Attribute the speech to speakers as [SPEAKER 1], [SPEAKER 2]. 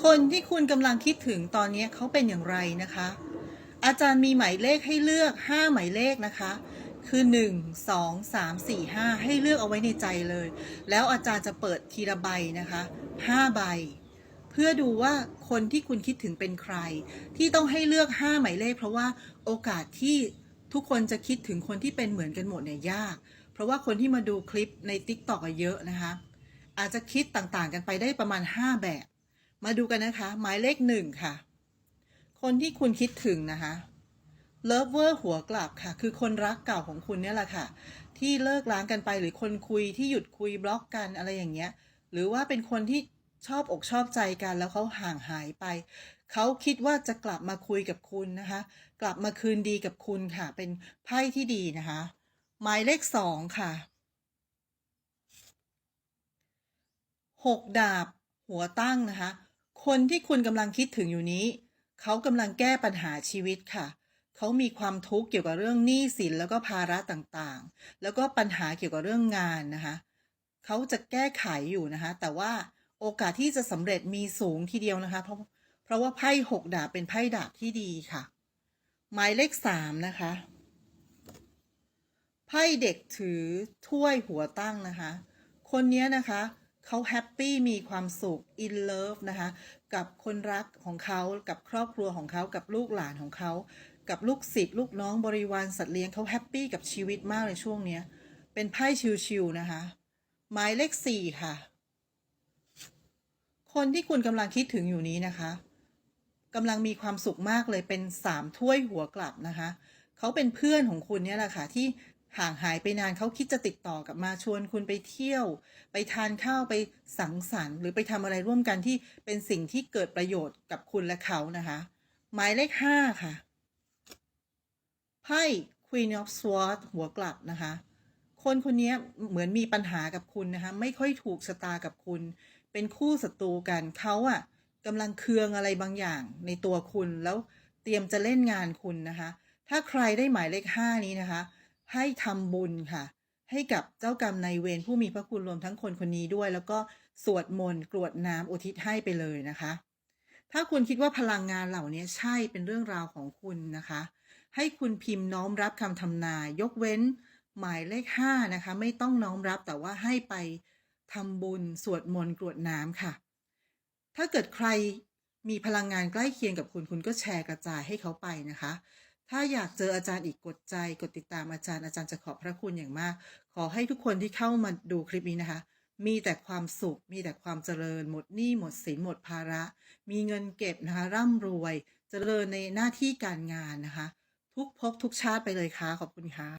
[SPEAKER 1] คนที่คุณกำลังคิดถึงตอนนี้เขาเป็นอย่างไรนะคะ อาจารย์มีหมายเลขให้เลือก 5 หมายเลขนะคะ คือ 1 2 3 4 5 ให้เลือกเอาไว้ในใจเลย แล้วอาจารย์จะเปิดทีละใบนะคะ5ใบ เพื่อดูว่าคนที่คุณคิดถึงเป็นใคร ที่ต้องให้เลือก 5 หมายเลข เพราะว่าโอกาสที่ทุกคนจะคิดถึงคนที่เป็นเหมือนกันหมดเนี่ยยาก เพราะว่าคนที่มาดูคลิปใน t ิ k t o k อะเยอะนะคะ อาจจะคิดต่างๆกันไปได้ประมาณ 5 แบบ มาดูกันนะคะ หมายเลขหนึ่งค่ะ คนที่คุณคิดถึงนะคะเลิฟเวอร์หัวกลับค่ะ คือคนรักเก่าของคุณเนี่ยแหละค่ะ ที่เลิกล้างกันไปหรือคนคุยที่หยุดคุยบล็อกกันอะไรอย่างเงี้ย หรือว่าเป็นคนที่ชอบอกชอบใจกันแล้วเขาห่างหายไป เขาคิดว่าจะกลับมาคุยกับคุณนะคะ กลับมาคืนดีกับคุณค่ะ เป็นไพ่ที่ดีนะคะ หมายเลขสองค่ะหกดาบหัวตั้งนะคะ คนที่คุณกำลังคิดถึงอยู่นี้ เขากำลังแก้ปัญหาชีวิตค่ะ เขามีความทุกข์เกี่ยวกับเรื่องหนี้สินแล้วก็ภาระต่างๆ แล้วก็ปัญหาเกี่ยวกับเรื่องงานนะคะ เขาจะแก้ไขอยู่นะคะ แต่ว่าโอกาสที่จะสำเร็จมีสูงทีเดียวนะคะ เพราะเพราะว่าไพ่หกดาบเป็นไพ่ดาบที่ดีค่ะ หมายเลขสามนะคะไพ่เด็กถือถ้วยหัวตั้งนะคะ คนนี้นะคะ เขาแฮปปี้มีความสุข in love นะคะ กับคนรักของเขากับครอบครัวของเขากับลูกหลานของเขา กับลูกศิษย์ลูกน้องบริวารสัตว์เลี้ยงเขาแฮปปี้กับชีวิตมากเลยช่วงเนี้ย เป็นไพ่ชิวๆนะคะ หมายเลขสี่ค่ะ คนที่คุณกำลังคิดถึงอยู่นี้นะคะกำลังมีความสุขมากเลยเป็นสามถ้วยหัวกลับนะคะ เขาเป็นเพื่อนของคุณเนี่ยแหละค่ะที่ ห่างหายไปนานเขาคิดจะติดต่อกลับมาชวนคุณไปเที่ยว ไปทานข้าวไปสังสรรค์ หรือไปทำอะไรร่วมกันที่เป็นสิ่งที่เกิดประโยชน์กับคุณและเขานะคะ หมายเลขห้าค่ะไพ่ Queen of Swords หัวกลับนะคะ คนคนนี้เหมือนมีปัญหากับคุณนะคะ ไม่ค่อยถูกชะตากับคุณ เป็นคู่ศัตรูกันเขาอะกำลังเคืองอะไรบางอย่างในตัวคุณแล้วเตรียมจะเล่นงานคุณนะคะ ถ้าใครได้หมายเลขห้านี้นะคะ ให้ทำบุญค่ะ ให้กับเจ้ากรรมนายเวรผู้มีพระคุณรวมทั้งคนคนนี้ด้วย แล้วก็สวดมนต์กรวดน้ำอุทิศให้ไปเลยนะคะ ถ้าคุณคิดว่าพลังงานเหล่านี้ใช่เป็นเรื่องราวของคุณนะคะ ให้คุณพิมพ์น้อมรับคำทำนายยกเว้น หมายเลขห้านะคะ ไม่ต้องน้อมรับแต่ว่าให้ไปทำบุญสวดมนต์กรวดน้ำค่ะ ถ้าเกิดใครมีพลังงานใกล้เคียงกับคุณคุณก็แชร์กระจายให้เขาไปนะคะ ถ้าอยากเจออาจารย์อีกกดใจ กดติดตามอาจารย์อาจารย์จะขอบพระคุณอย่างมาก ขอให้ทุกคนที่เข้ามาดูคลิปนี้นะคะ มีแต่ความสุข มีแต่ความเจริญ หมดหนี้หมดสินหมดภาระ มีเงินเก็บนะคะร่ำรวย เจริญในหน้าที่การงานนะคะ ทุกภพทุกชาติไปเลยค่ะขอบคุณค่ะ